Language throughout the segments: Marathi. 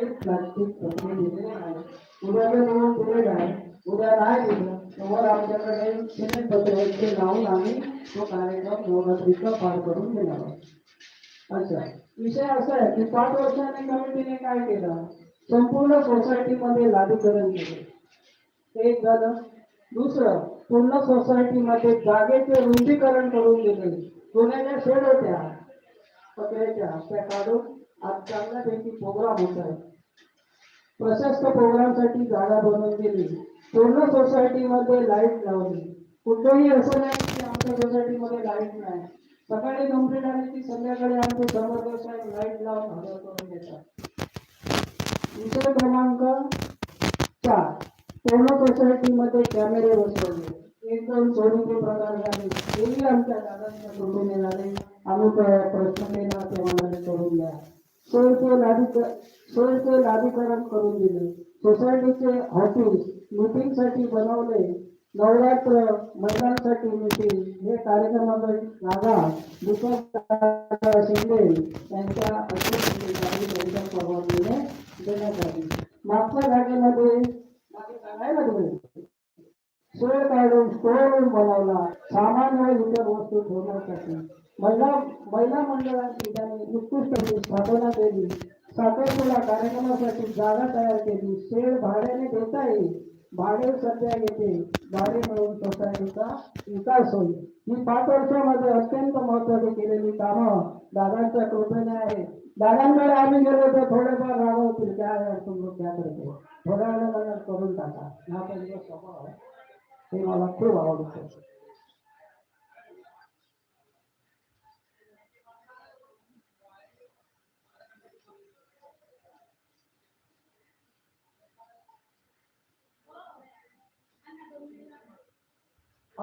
काहीच प्लास्टिक कपडे दिलेले नाही उद्याला निवडून दिलेलं आहे उद्या नाही दिलं तर आमच्याकडे सिमेंट पत्रे लावून आम्ही तो कार्यक्रम नवरात्रीचा पार करून घेणार अच्छा विषय असा आहे की पाच वर्षांनी कमिटीने काय केलं संपूर्ण सोसायटीमध्ये लादीकरण केले एक झालं दुसरं पूर्ण सोसायटीमध्ये जागेचे रुंदीकरण करून दिले सोन्याच्या शेड होत्या पत्र्याच्या त्या काढून आज चांगल्यापैकी प्रोग्राम होत आहे प्रशस्त प्रोग्रामसाठी जागा बनवून दिली. पूर्ण सोसायटीमध्ये लाइट लावली. कुठेही असं नाही की आमच्या सोसायटीमध्ये लाइट नाही. सकाळी कंप्लीट आली की संध्याकाळी आमचे समर्थ साहेब लाइट लावून हजर करून देतात दुसरा क्रमांक चार. पूर्ण सोसायटीमध्ये कॅमेरे बसवले. एकदम दोन प्रकार झाले. तेही आमच्या दादांच्या कुटुंबे झाले. आम्ही केला ते आम्हाला करून द्या. सोयीचे लादी सोयीचे लादीकरण करून दिले. सोसायटीचे ऑफिस मीटिंगसाठी बनवले. नवरात्र महिलांसाठी मीटिंग हे कार्यक्रमासाठी जागा दीपक शिंदे यांच्या अध्यक्षतेखाली त्यांच्या परवानगीने देण्यात आली. मागच्या जागेमध्ये सोय काढून स्टोर रूम बनवला. सामान्य इतर वस्तू ठेवण्यासाठी. महिला महिला मंडळांची त्यांनी उत्कृष्ट स्थापना केली. साखरपुडा कार्यक्रमासाठी जागा तयार केली. शेड भाड्याने देता येईल. भाडे सध्या येते. भाडे मिळून सोसायटीचा विकास होईल. ही पाच वर्षामध्ये अत्यंत महत्वाची केलेली कामं दादांच्या कृपेने आहे दादांकडे आम्ही गेलो तर थोडेफार रागवतील. त्या त्याकडे तुम थोड्या वेळाला करून टाका. हा त्यांचा स्वभाव आहे. हे मला खूप आवडतं.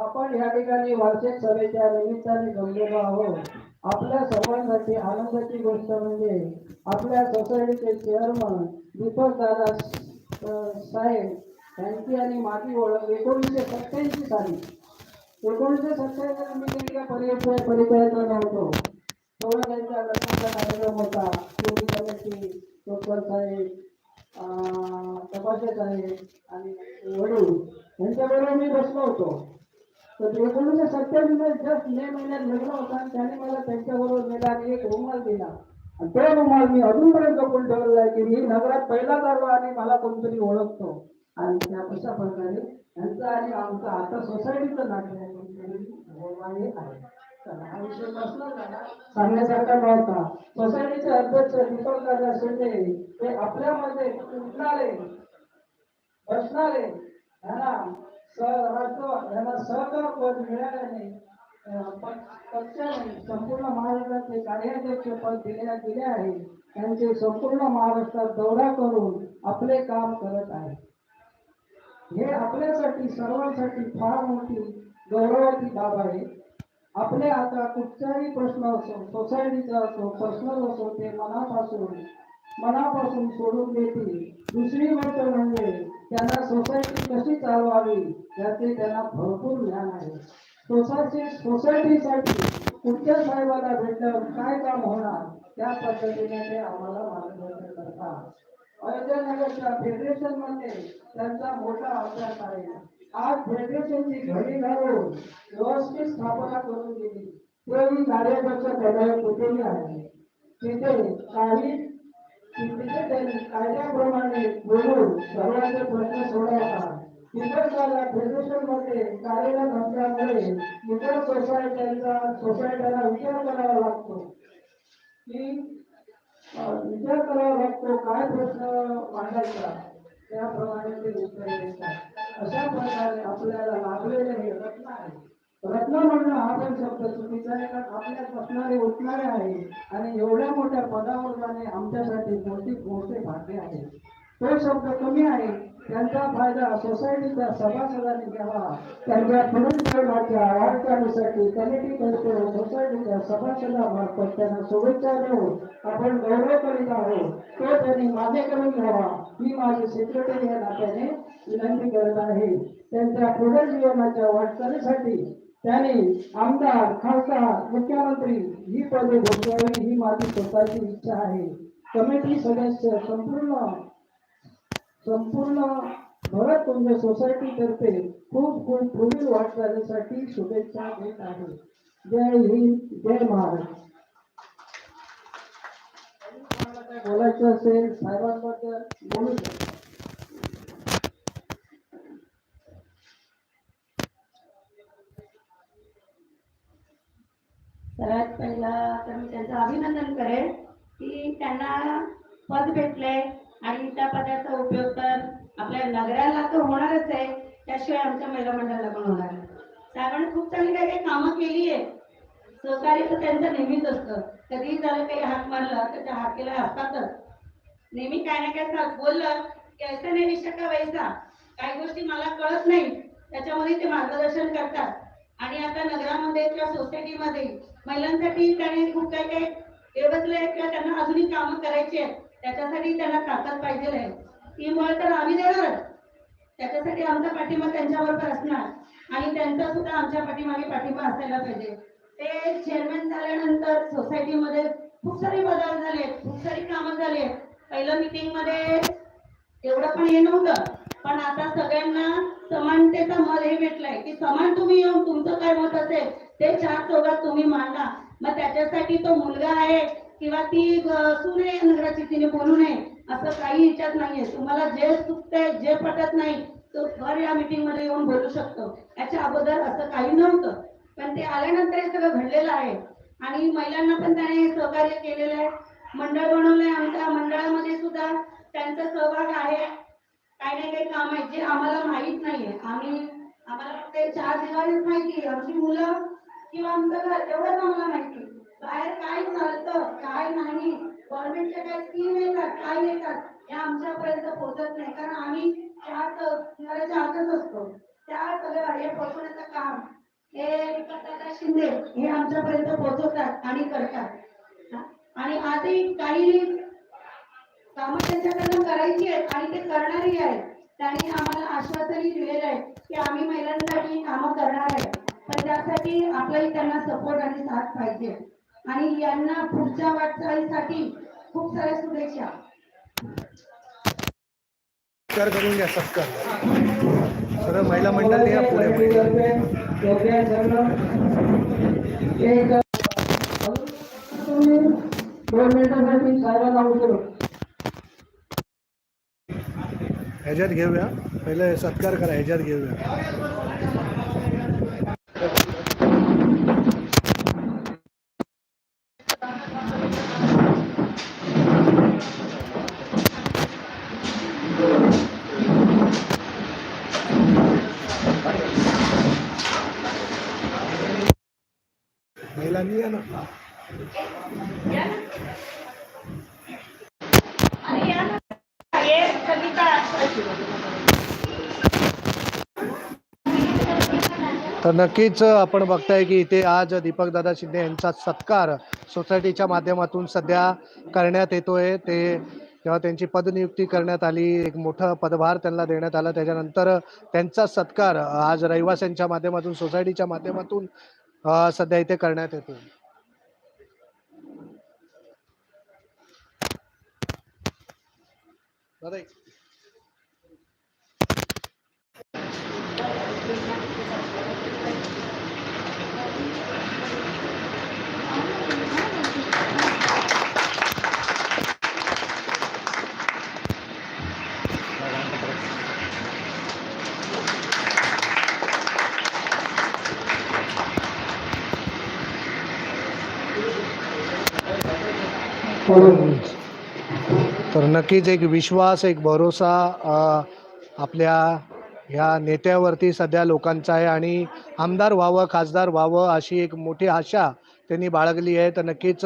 आपण या ठिकाणी वार्षिक सभेच्या निमित्ताने जमलेलो आहोत. आपल्या सर्वांसाठी आनंदाची गोष्ट म्हणजे आपल्या सोसायटीचे चेअरमन दीपक दादा साहेब यांची आणि माझी ओळख एकोणीसशे सत्याऐंशी साली. एकोणीसशे सत्याऐंशी मी त्यांच्या परिचय परिचयाचा नव्हतो तेव्हा त्यांच्या लग्नाचा कार्यक्रम होता. शेवटी कमिटी डॉक्टर साहेब तपासे साहेब आणि वडू यांच्याबरोबर मी बसलो होतो. तर एकोणीसशे सत्याऐंशी जस्ट मे महिन्यात लग्न होता त्याने मला त्यांच्याबरोबर नेला आणि एक रुमाल दिला. आणि तो रुमाल मी अजूनपर्यंत जपून ठेवलेला आहे की मी नगरात पहिला आलो आणि मला कोणतरी ओळखतो. आणि त्या अशा प्रकारे यांचा आणि आमचं आता सोसायटीचं नाटक आहे. आहे. हा विषय बसला सांगण्यासारखा नव्हता. सोसायटीचे अध्यक्ष दीपक दादा शिंदे ते आपल्यामध्ये उठणारे बसणारे यांना याला सहकार पद मिळाल्याने अं, पक्षाने संपूर्ण महाराष्ट्राचे कार्याध्यक्ष पद देण्यात दिले आहे. त्यांचे संपूर्ण महाराष्ट्रात दौरा करून आपले काम करत आहे. हे आपल्यासाठी सर्वांसाठी फार मोठी गौरवाची बाब आहे. आपले आता कुठचाही प्रश्न असो सोसायटीचा असो पर्सनल असो ते मनापासून मनापासून सोडून देतील. दुसरी गोष्ट म्हणजे त्यांना सोसायटी कशी चालवावी? याचे त्यांना भरपूर ज्ञान आहे. सोसायटी सोसायटीसाठी कुठच्या साहेबाला भेटल्यावर काय काम होणार? त्या पद्धतीने ते आम्हाला मार्गदर्शन करतात. अयोध्या नगरच्या फेडरेशनमध्ये त्यांचा मोठा अभ्यास आहे. आज फेडरेशनची घडी घालून व्यवस्थित स्थापना करून दिली. तेही कार्याध्यक्ष पदावर कुठेही आहे. तिथे काही कायद्याप्रमाणे बोलून सर्वांचे प्रश्न सोडवतात. इतर काला फेडरेशनमध्ये कार्यरत असल्यामुळे इतर सोसायट्यांचा सोसायट्याला विचार करावा लागतो. की विचार करावा लागतो काय प्रश्न मांडायचा? त्याप्रमाणे ते उत्तर देतात. अशा प्रकारे आपल्याला लाभलेले हे रत्न आहे. रत्न म्हणणं हा पण शब्द चुकीचा आहे कारण आपल्यात बसणारे उठणारे आहे आणि एवढ्या मोठ्या पदावर जाणे आमच्यासाठी मोठी मोठे भांडे आहे तो शब्द कमी आहे. त्यांचा फायदा सोसायटीच्या सभासदांनी घ्यावा. त्यांच्या पुढील जीवनाच्या वाटचालीसाठी करतो. सोसायटीच्या सभासदामार्फत त्यांना शुभेच्छा देऊन आपण गौरव करीत आहोत. तो त्यांनी मान्यकडून घ्यावा. ही माझी सेक्रेटरी या नात्याने विनंती करत आहे. त्यांच्या पुढील जीवनाच्या वाटचालीसाठी त्यांनी आमदार खासदार मुख्यमंत्री ही पदे भोगावी ही माझी स्वतःची इच्छा आहे. कमिटी सदस्य संपूर्ण संपूर्ण भरत म्हणजे कुंज सोसायटी तर्फे खूप खूप पुढील वाटचालीसाठी शुभेच्छा देत आहे. जय हिंद जय महाराष्ट्र. बोलायचं असेल साहेबांबद्दल बोलू शकतो. सगळ्यात पहिला तर मी त्यांचं अभिनंदन करेन. त्यांना पद भेटलंय आणि त्या पदाचा उपयोग तर आपल्या नगराला तर होणारच आहे. त्याशिवाय आमच्या महिला मंडळाला पण होणार आहे साहेबांनी खूप चांगली काही काही कामं केली आहे सहकार्य तर त्यांचं नेहमीच असतं. कधीही त्याला काही हाक मारला तर त्या हाकेला असतातच. नेहमी काय ना काय बोललं की ऐसा नाही विषय का वैसा? काही गोष्टी मला कळत नाही त्याच्यामध्ये ते मार्गदर्शन करतात. आणि आता नगरामध्ये किंवा सोसायटीमध्ये महिलांसाठी त्याने खूप काही काही व्यवस्थले किंवा त्यांना अजूनही कामं करायची आहेत त्याच्यासाठी त्यांना ताकद पाहिजे आहे. टीममुळे तर आम्ही देणारच. त्याच्यासाठी आमचा पाठिंबा त्यांच्याबरोबर असणार. आणि त्यांचा सुद्धा आमच्या पाठीमागे पाठिंबा असायला पाहिजे. ते चेअरमॅन झाल्यानंतर सोसायटीमध्ये खूप सारे बदल झाले खूप सारी कामं झाली. पहिलं मीटिंगमध्ये एवढं पण हे नव्हतं. पण आता सगळ्यांना समानतेचा मत हे भेटलाय. की समान तुम्ही येऊन तुमचं काय मत असेल ते चार चौघात तुम्ही मांडा. मग त्याच्यासाठी तो मुलगा आहे किंवा ती सून आहे नगराची तिने बोलू नये असं काही विचार नाहीये. तुम्हाला जे चुकतंय जे पटत नाही तो घर या मीटिंगमध्ये येऊन बोलू शकतो. याच्या अगोदर असं काही नव्हतं. पण ते आल्यानंतर हे सगळं घडलेलं आहे. आणि महिलांना पण त्याने सहकार्य केलेलं आहे. मंडळ बनवलंय आमच्या मंडळामध्ये सुद्धा. त्यांचा सहभाग आहे. काही नाही काही काम आहे जे आम्हाला माहीत नाहीये. आम्ही आम्हाला फक्त चार दिवस माहिती आमची मुलं किंवा आमचं घर एवढंच आम्हाला माहिती बाहेर काय चालतं काय नाही गव्हर्नमेंटच्या काय स्कीम येतात काय येतात हे आमच्यापर्यंत पोहोचत नाही. कारण आम्ही त्यात घराच्या आतच असतो. त्या सगळ्या हे पोहोचवण्याचं काम हे विकासदादा शिंदे हे आमच्यापर्यंत पोहोचवतात आणि करतात. आणि आजही काही कामं त्यांच्याकडनं करायची आहेत आणि ते करणारही आहेत. त्यांनी आम्हाला आश्वासनही दिलेलं आहे की आम्ही महिलांसाठी कामं करणार आहे पण त्यासाठी आपलाही त्यांना सपोर्ट आणि साथ पाहिजे. आणि यांना पुढच्या वाटचालीसाठी खूप साऱ्या शुभेच्छा. सत्कार करून घ्या सत्कार. सगळं महिला मंडळ या पुढे दोन मिनिटासाठी ह्याच्यात घेऊया. पहिले सत्कार करा ह्याच्यात घेऊया. तर नक्कीच आपण बघताय की इथे आज दीपकदादा शिंदे यांचा सत्कार सोसायटीच्या माध्यमातून सध्या करण्यात येतोय. ते तेव्हा त्यांची पदनियुक्ती करण्यात आली एक मोठं पदभार त्यांना देण्यात आला त्याच्यानंतर त्यांचा सत्कार आज रहिवाशांच्या माध्यमातून सोसायटीच्या माध्यमातून सध्या इथे करण्यात येतो दादा नक्कीच एक विश्वास एक भरोसा आपल्या ह्या नेत्यावरती सध्या लोकांचा आहे आणि आमदार व्हावं खासदार व्हावं अशी एक मोठी आशा त्यांनी बाळगली आहे. तर नक्कीच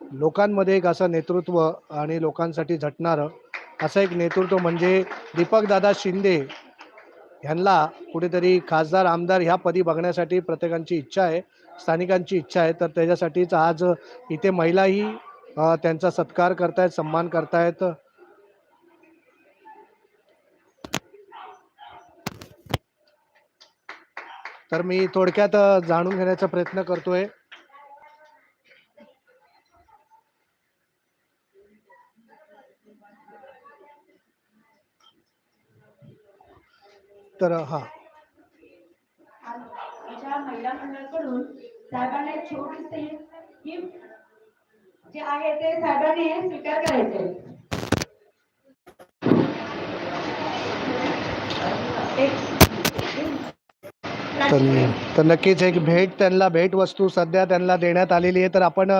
लोकांमध्ये एक असं नेतृत्व आणि लोकांसाठी झटणारं असं एक नेतृत्व म्हणजे दीपकदादा शिंदे ह्यांना कुठेतरी खासदार आमदार ह्या पदी बघण्यासाठी प्रत्येकांची इच्छा आहे स्थानिकांची इच्छा आहे. तर त्याच्यासाठीच आज इथे महिलाही त्यांचा सत्कार करतायत सन्मान करतायत. तर मी थोडक्यात जाणून घेण्याचा प्रयत्न करतोय. तर हा. महिला मंडळाकडून साहेबांना छोट जे आहे ते साहेबांनी स्वीकार करायचे. तर तर नक्कीच एक भेट त्यांना भेटवस्तू सध्या त्यांना देण्यात आलेली आहे. तर आपण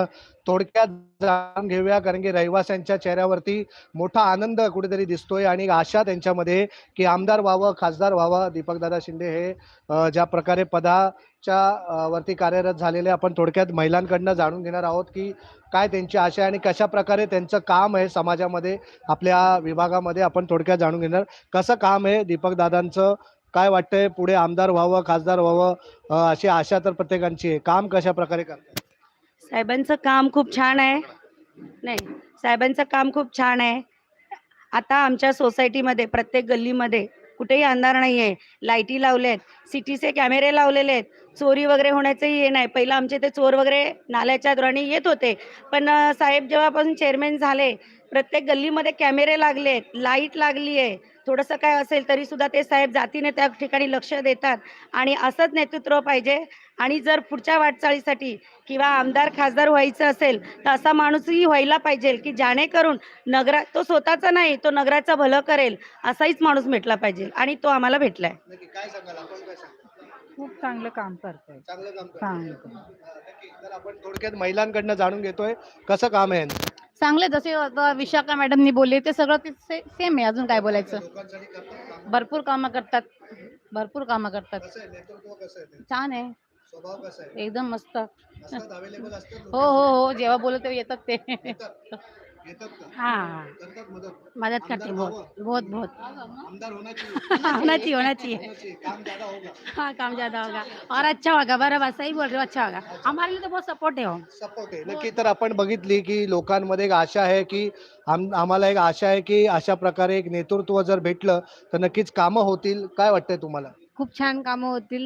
थोडक्यात जाणून घेऊया कारण की रहिवाशांच्या चेहऱ्यावरती मोठा आनंद कुठेतरी दिसतोय आणि आशा त्यांच्यामध्ये की आमदार व्हावं खासदार व्हावं. दीपकदादा शिंदे हे ज्या प्रकारे पदाच्या वरती कार्यरत झालेले आपण थोडक्यात महिलांकडनं जाणून घेणार आहोत की काय त्यांची आशा आहे आणि कशा प्रकारे त्यांचं काम आहे समाजामध्ये आपल्या विभागामध्ये आपण थोडक्यात जाणून घेणार. कसं काम आहे दीपकदादांचं काय वाटतंय पुढे आमदार व्हावं खासदार व्हावं अशी आशा तर प्रत्येकांची आहे. काम कशा प्रकारे करतात साहेबांचं काम खूप छान आहे. नाही साहेबांचं काम खूप छान आहे. आता आमच्या सोसायटीमध्ये प्रत्येक गल्लीमध्ये कुठेही अंधार नाही आहे लाईटी लावल्यात सिटीचे कॅमेरे लावलेले आहेत. चोरी वगैरे होण्याचंही हे नाही. पहिलं आमचे ते चोर वगैरे नाल्याच्या द्वाराने येत होते. पण साहेब जेव्हापासून चेअरमॅन झाले प्रत्येक गल्लीमध्ये कॅमेरे लागलेत लाइट लागली आहे. थोडंसं काय असेल तरी सुद्धा ते साहेब जातीने त्या ठिकाणी लक्ष देतात. आणि असंच नेतृत्व पाहिजे. आणि जर पुढच्या वाटचाळीसाठी किंवा आमदार खासदार व्हायचं असेल तर असा माणूसही व्हायला पाहिजे की जेणेकरून नगरा तो स्वतःचा नाही तो नगराचं भलं करेल असाहीच माणूस भेटला पाहिजे आणि तो आम्हाला भेटलाय. काय सांगाल? आपण काय सांगाल? खूप चांगलं काम करतोय. चांगलं काम. चांगलं हा. तर आपण थोडक्यात महिलांकडनं जाणून घेतोय कसं काम आहे यांचं? चांगले जसे आता विशाखा मॅडमनी बोलले ते सगळं ते सेम आहे. अजून काय बोलायचं? लोकांसाठी करतात काम. भरपूर कामं करतात. भरपूर कामं करतात. कसं आहे? नेतृत्व कसं आहे ते? छान आहे. स्वभाव कसा आहे? एकदम मस्त. हो असतात अवेलेबल असतात हो हो जेव्हा बोलत तेव्हा येतात ते. येतात येतात का? हा. करतात मदत? मदद करते आमदार बहुत व्हावं? बहुत बहुत आमदार होण्याची. होना चाहिए होना चाहिए होण्याची. काम ज्यादा होगा. हाँ काम ज्यादा होगा. और अच्छा होगा बराबर सही बोल रहे हो अच्छा होगा. हमारे लिए तो बहुत सपोर्ट है हो. सपोर्ट आहे नक्की तर आपण बघितली की लोकांमध्ये एक आशा आहे की आम आम्हाला एक आशा आहे की अशा प्रकारे एक नेतृत्व जर भेटलं तर नक्कीच कामं होतील. काय वाटतंय तुम्हाला? खूप छान कामं होतील.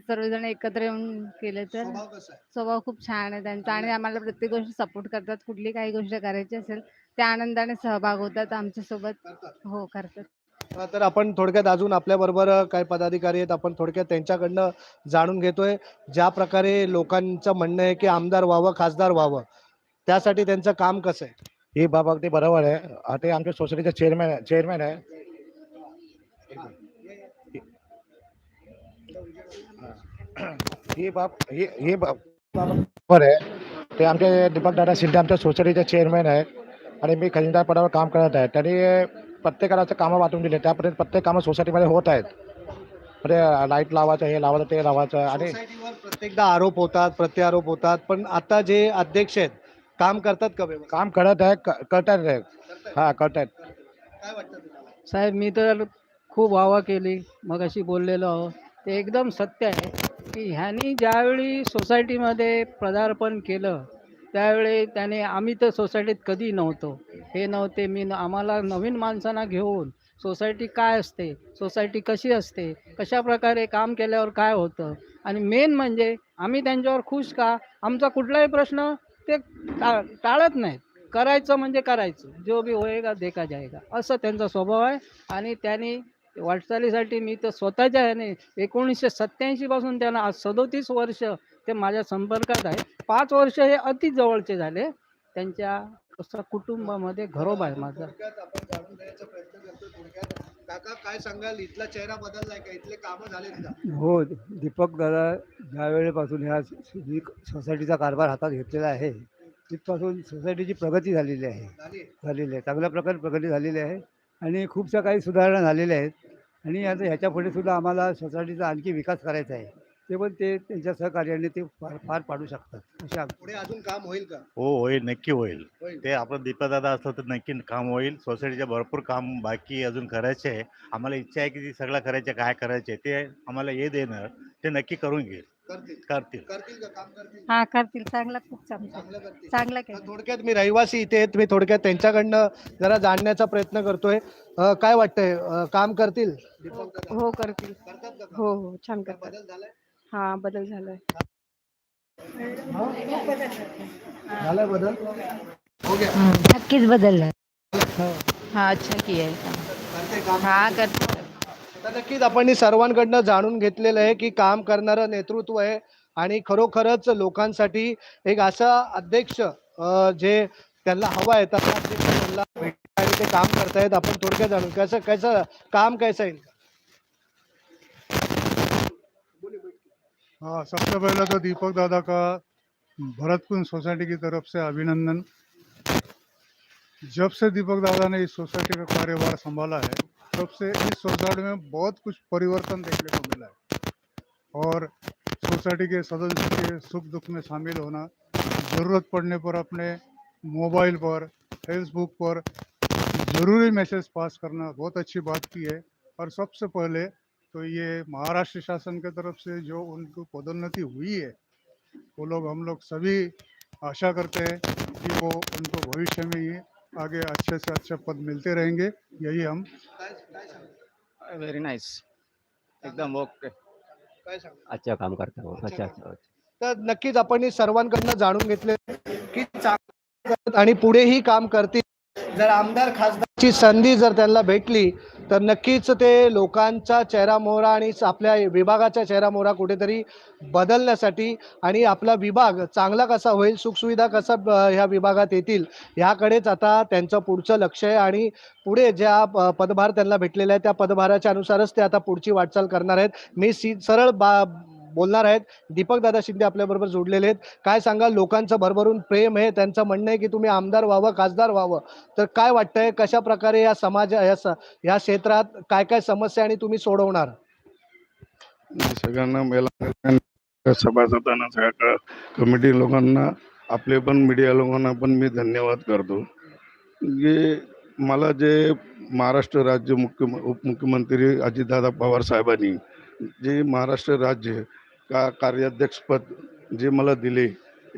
सर्वजण एकत्र येऊन केले तर स्वभाव कसा आहे? स्वभाव खूप छान आहे त्यांचा आणि आम्हाला प्रत्येक गोष्ट सपोर्ट करतात. कुठली काही गोष्ट करायची असेल त्या आनंदाने सहभाग होतात आमच्यासोबत. करतात. हो करतात. अ, तर आपण थोडक्यात अजून आपल्या बरोबर काही पदाधिकारी आहेत आपण थोडक्यात त्यांच्याकडनं जाणून घेतोय. ज्या प्रकारे लोकांचं म्हणणं आहे की आमदार व्हावं खासदार व्हावं त्यासाठी त्यांचं काम कसं आहे? ही बाब अगदी बरोबर आहे. आ, ते आमच्या सोसायटीचे चेअरमॅन चेअरमॅन आहे. ही बाब ही ही बाब बरोबर आहे. ते आमचे दीपकदादा शिंदे आमच्या सोसायटीचे चेअरमॅन आहे आणि मी खजिनदार पदावर काम करत आहे. त्यांनी प्रत्येकाला कामं वाटून दिले. त्यापर्यंत प्रत्येक कामं सोसायटीमध्ये होत आहेत. म्हणजे लाइट लावायचं हे लावायचं ते लावायचं आणि सोसायटीवर प्रत्येकदा आरोप होतात प्रत्यारोप होतात पण आता जे अध्यक्ष आहेत काम करतात का व्यवस्थित? काम करत आहे क- करतात आहे हा करतात. काय वाटतं तुम्हाला? साहेब मी तर खूप वावा केली मग अशी बोललेलो आहो ते एकदम सत्य आहे. ह्यांनी ज्यावेळी सोसायटीमध्ये पदार्पण केलं त्यावेळी त्याने आम्ही तर सोसायटीत कधी नव्हतो. हे नव्हते मी न- आम्हाला नवीन माणसांना घेऊन सोसायटी काय असते सोसायटी कशी असते कशा प्रकारे काम केल्यावर काय होतं? आणि मेन म्हणजे आम्ही त्यांच्यावर खुश का? आमचा कुठलाही प्रश्न ते टा टाळत नाहीत. करायचं म्हणजे करायचं. जो बी होएगा देखा जाएगा असं त्यांचा स्वभाव आहे. आणि त्यांनी वाटचालीसाठी मी तर स्वतःच्या ह्याने एकोणीसशे सत्याऐंशीपासून त्यांना आज सदोतीस वर्ष ते माझ्या संपर्कात आहे. पाच वर्ष हे अति जवळचे झाले. त्यांच्या असं कुटुंबामध्ये घरोबा आहे माझा. थोडक्यात आपण जाणून घेण्याचा प्रयत्न करतो थोडक्यात. काका काय सांगाल? इथला चेहरा बदललाय का? इथले कामं झालेत का? हो दीपक दादा ज्या वेळेपासून ह्या सोसायटीचा कारभार हातात घेतलेला आहे तिथपासून सोसायटीची प्रगती झालेली आहे. झाली झालेली आहे. चांगल्या प्रकारे प्रगती झालेली आहे. आणि खूपशा काही सुधारणा झालेल्या आहेत. आणि आता ह्याच्या पुढे सुद्धा आम्हाला सोसायटीचा आणखी विकास करायचा आहे. ते पण ते त्यांच्या सहकार्याने ते फार पार पाडू शकतात अशा पुढे अजून काम होईल का? हो होईल नक्की होईल. होईल. ते आपलं दीपदादा असलं तर नक्की काम होईल. सोसायटीचे भरपूर काम बाकी अजून करायचे आहे. आम्हाला इच्छा आहे की ती सगळं करायचे काय करायचे ते आम्हाला ये देणार ते नक्की करून घेईल. करतील. करतील. करतील का? काम करतील? हा करतील. चांगला खूप चांगला. चांगलं करतील. चांगला तर थोडक्यात मी रहिवासी इथे आहेत. मी थोडक्यात त्यांच्याकडनं जरा जाणण्याचा प्रयत्न करतोय. अं, काय वाटतंय? अं, काम करतील? दीपक दादा? हो करतील. करतात का काम? हो हो छान काय करतात. बदल झालाय? हा बदल झालाय. झालाय बदल? हो गया. नक्कीच बदललं. हा. अच्छा किया है करते काम. हाँ करते. तर नक्कीच आपण सर्वांकडनं जाणून घेतलेलं आहे की काम करणारं नेतृत्व आहे आणि खरोखरच लोकांसाठी एक असा अध्यक्ष जे त्यांना हवा आहे तसा अध्यक्ष त्यांना आणि ते काम करतायत. आपण थोडक्यात जाणून कसं कसं काम कैसा येईल इनका? हाँ सबसे पहले तो दीपक दादा का भरतकुंज सोसाइटी की तरफ से अभिनंदन। जब से दीपक दादा ने इस सोसाइटी का कार्यभार संभाला है तब से इस सोसाइटी में बहुत कुछ परिवर्तन देखने को मिला है। और सोसाइटी के सदस्य के सुख दुख में शामिल होना, ज़रूरत पड़ने पर अपने मोबाइल पर, फेसबुक पर ज़रूरी मैसेज पास करना बहुत अच्छी बात की है। और सबसे पहले तो ये महाराष्ट्र शासन के तरफ़ से जो उनको पदोन्नति हुई है, वो लोग हम लोग सभी आशा करते हैं कि वो उनको भविष्य में ही आगे अच्छे से अच्छे पद मिलते रहेंगे। यही हम। व्हेरी नाईस एकदम ओके काय सांगता? अच्छा काम करता हो। अच्छा अच्छा तर नक्कीच आपण हे सर्वांकडनं जाणून घेतले की चांगलं करत आणि पुढेही काम करतील. जर आमदार ची संधी जर त्यांना भेटली तर नक्कीच ते लोकांचा चेहरा मोहरा आणि आपल्या विभागाचा चेहरा मोहरा कुठेतरी बदलण्यासाठी आणि आपला विभाग चांगला कसा होईल सुखसुविधा कसा ह्या विभागात येतील ह्याकडेच आता त्यांचं पुढचं लक्ष आहे आणि पुढे ज्या प- पदभार त्यांना भेटलेला आहे त्या पदभाराच्या अनुसारच ते आता पुढची वाटचाल करणार आहेत. मी सी सरळ बा बोलणार आहेत. दीपक दादा शिंदे आपल्याबरोबर जोडलेले आहेत. काय सांगा लोकांचं भरभरून प्रेम आहे. त्यांचं म्हणणं आहे की तुम्ही आमदार व्हावं खासदार व्हावं. तर काय वाटतंय? कशा प्रकारे या समाज या या क्षेत्रात काय काय समस्या आणि तुम्ही सोडवणार? सगळ्यांना महिला सभासदांना सगळ्या कमिटी लोकांना आपले पण मीडिया लोकांना पण मी धन्यवाद करतो. की मला जे महाराष्ट्र राज्य मुख्य उपमुख्यमंत्री अजितदादा पवार साहेबांनी जे महाराष्ट्र राज्य का कार्याध्यक्षपद जे मला दिले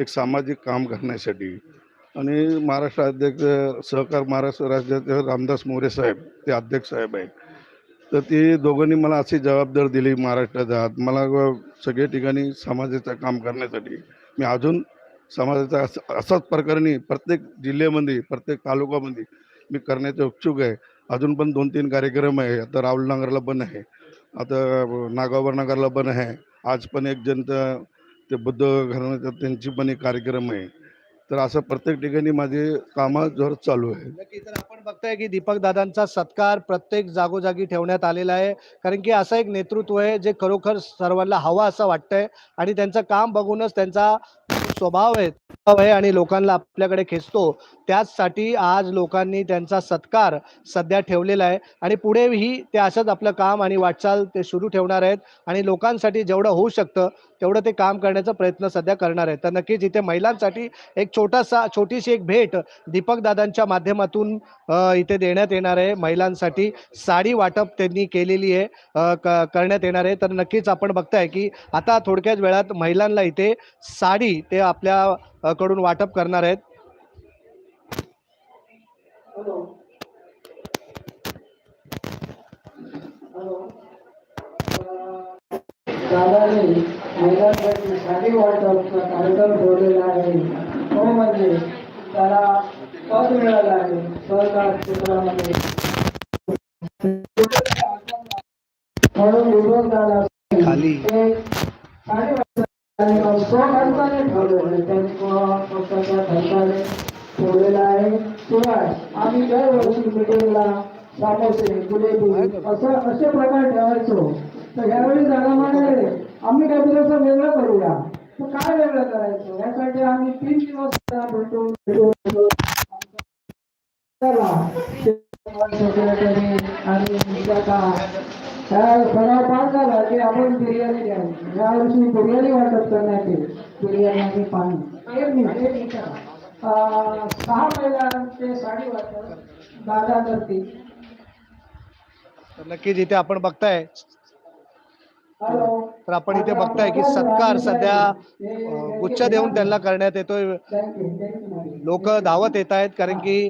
एक सामाजिक काम करण्यासाठी आणि महाराष्ट्र अध्यक्ष सहकार महाराष्ट्र राज्याचे रामदास मोरे साहेब ते अध्यक्ष साहेब आहे तर ते दोघांनी मला अशी जबाबदार दिली महाराष्ट्रात आहात. मला सगळ्या ठिकाणी समाजाचं काम करण्यासाठी. मी अजून समाजाचा असं असाच प्रकारे प्रत्येक जिल्ह्यामध्ये प्रत्येक तालुक्यामध्ये मी करण्याचे उत्सुक आहे. अजून पण दोन तीन कार्यक्रम आहे. आता राहुल राहुलनगरला पण आहे. आता नागावर नगरला पण आहे. आज पण एक जनता ते बुद्ध घराण्याचा त्यांची पण एक कार्यक्रम आहे. तर असं प्रत्येक ठिकाणी माझे कामं जोर चालू आहे नक्की तर आपण बघताय की दीपक दादांचा सत्कार प्रत्येक जागोजागी ठेवण्यात आलेला आहे. कारण की असं एक नेतृत्व आहे जे खरोखर सर्वांना हवा असं वाटतंय. आणि त्यांचं काम बघूनच त्यांचा स्वभाव आहे स्वभाव आहे आणि लोकांना आपल्याकडे खेचतो. त्याचसाठी आज लोकांनी त्यांचा सत्कार सध्या ठेवलेला आहे आणि पुढेही ते असंच आपलं काम आणि वाटचाल ते सुरू ठेवणार आहेत आणि लोकांसाठी जेवढं होऊ शकतं तेवढं ते काम करण्याचा प्रयत्न सध्या करणार आहेत. तर नक्कीच इथे महिलांसाठी एक छोटासा छोटीशी एक भेट दीपक दादांच्या माध्यमातून इथे देण्यात येणार आहे. महिलांसाठी साडी वाटप त्यांनी केलेली आहे क- करण्यात येणार आहे. तर नक्कीच आपण बघताय की आता थोडक्याच वेळात महिलांना इथे साडी ते आपल्या कडून वाटप करणार आहेत. हॅलो. महिलांसाठी साडी वाटपचा कार्यक्रम ठेवलेला आहे. तो म्हणजे त्याला पद मिळालं आहे. सहकार क्षेत्रामध्ये. म्हणून विरोध झाला. ते साडी स्वखर्चाने ठेवलेलं आहे त्यांनी स्वतःच्या खर्चाने ठेवलेला आहे. शिवाय आम्ही दरवर्षी मिटिंगला समोसे असं असे प्रकार ठेवायचो. तर ह्यावेळी जागा मागायला आम्ही काय थोडंसं वेगळं करूया तर काय वेगळं करायचं? यासाठी आम्ही तीन दिवस त्याला भेटून आणि सराव पार झाला की आपण बिर्याणी द्यावी यावर्षी बिर्याणी वाटप करण्यात येईल. बिर्याणी आणि पाणी. एक मिनिट सहा महिलांचे साडी वाटप दादा करतील नक्कीच इथे आपण बघताय. तर आपण इथे बघताय की सत्कार सध्या गुच्छ देऊन त्यांना करण्यात येतोय. लोक धावत येत आहेत कारण की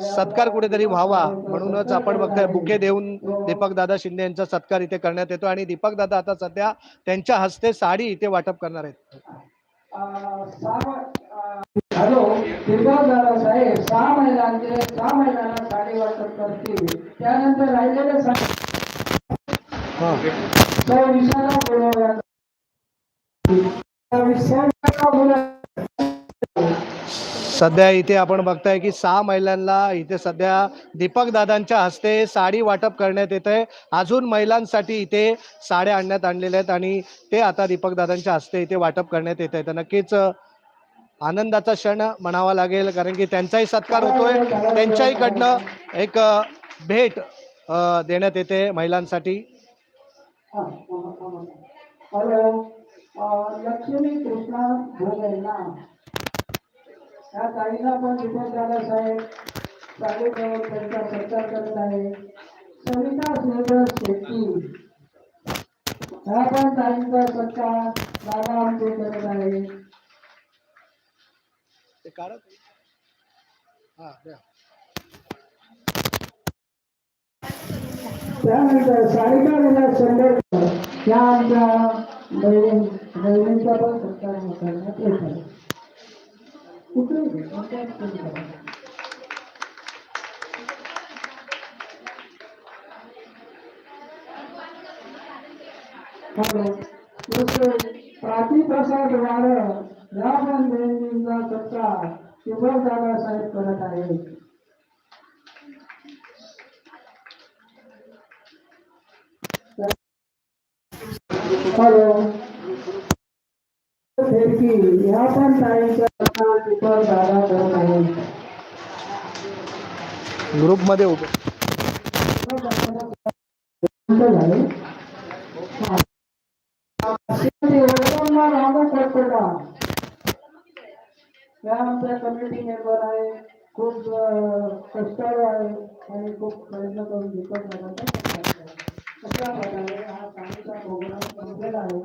सत्कार कुठेतरी व्हावा म्हणूनच आपण बघताय बुके देऊन दीपक दादा शिंदे यांचा सत्कार इथे करण्यात येतो आणि दीपक दादा आता सध्या त्यांच्या हस्ते साडी इथे वाटप करणार आहेत. हॅलो दीपक दादा साहेब सहा महिलांचे सहा महिलांना साडी वाटप करतील. त्यानंतर राहिलेले सध्या इथे आपण बघताय की सहा महिलांना इथे सध्या दीपक दादांच्या हस्ते साडी वाटप करण्यात येत आहे अजून महिलांसाठी इथे साड्या आणण्यात आणलेल्या आहेत आणि ते आता दीपक दादांच्या हस्ते इथे वाटप करण्यात येत आहे तर नक्कीच आनंदाचा क्षण म्हणावा लागेल कारण की त्यांचाही सत्कार होतोय. त्यांच्याहीकडनं एक भेट देण्यात येते महिलांसाठी. और लक्ष्मी कृष्णा भोगे ना या ताईला पण रिपोर्ट झाला साहेब. साडे जवळ त्यांचा सत्कार करत आहे. सविता सुरेश शेट्टी. ह्या पण ताईंचा सत्कार दादा आमचे करत आहे. हा त्यानंतर सारिका विलास शंभर या आमच्या बहिणी बहिणींचा पण सत्कार करण्यात येत आहे कुठे कोणत्या ठिकाणी? प्रातिप्रसाद वाढ या पण बहिणींचा सत्कार शुभम दादा साहेब करत आहेत. हॅलो फेरकी ह्या पण ताईंचा सत्कार शुभम दादा करत आहेत ग्रुपमध्ये उभे झाले श्रीमती वैभवमा रामा कडकडा या आमच्या कमिटी मेंबर आहे खूप अं, कष्टाळू आहे आणि खूप प्रयत्न करून दीपक अशा प्रकारे हा प्रोग्राम संपलेला आहे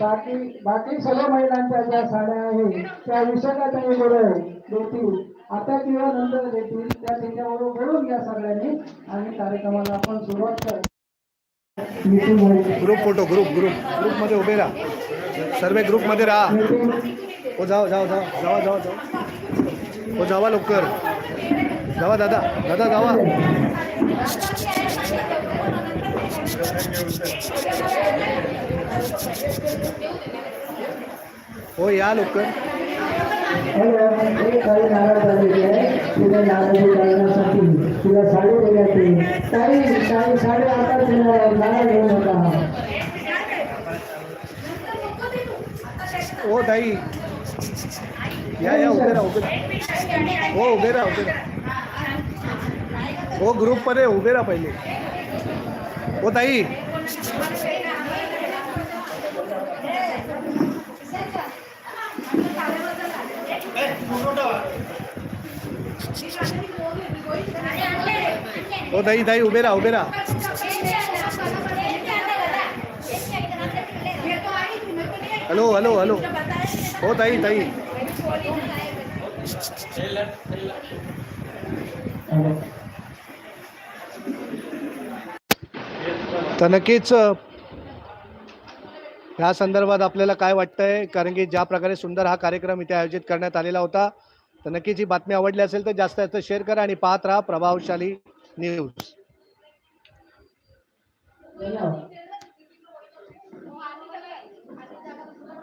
बाकी बाकी सर्व महिलांच्या ज्या साड्या आहेत त्या त्यांनी बोलव देतील आता किंवा नंतर देतील त्या त्याच्याबरोबर बोलून घ्या सगळ्यांनी आणि कार्यक्रमाला आपण सुरुवात करू. ग्रुप फोटो ग्रुप ग्रुप ग्रुपमध्ये उभे राहा. सर्व ग्रुपमध्ये राहा. Meeting. हो जाओ जाओ जाओ. जावा जावा जावा. हो जावा लवकर. जावा दादा दादा जावा. हो या लवकर. हॅलो, ताई साडी साडी आता हो ताई. या या उभे राहा उभे राहा. हो उभे राहा उभे राहा. हो ग्रुपमध्ये उभे राहा पहिले। हो ताई। हो ताई ताई राहा, उभे राहा। हॅलो हॅलो हॅलो हो ताई ताई। तर नक्कीच ह्या संदर्भात आपल्याला काय वाटतंय? कारण की ज्या प्रकारे सुंदर हा कार्यक्रम इथे आयोजित करण्यात आलेला होता तर नक्कीच ही बातमी आवडली असेल तर जास्त जास्त शेअर करा आणि पाहत राहा प्रभावशाली न्यूज.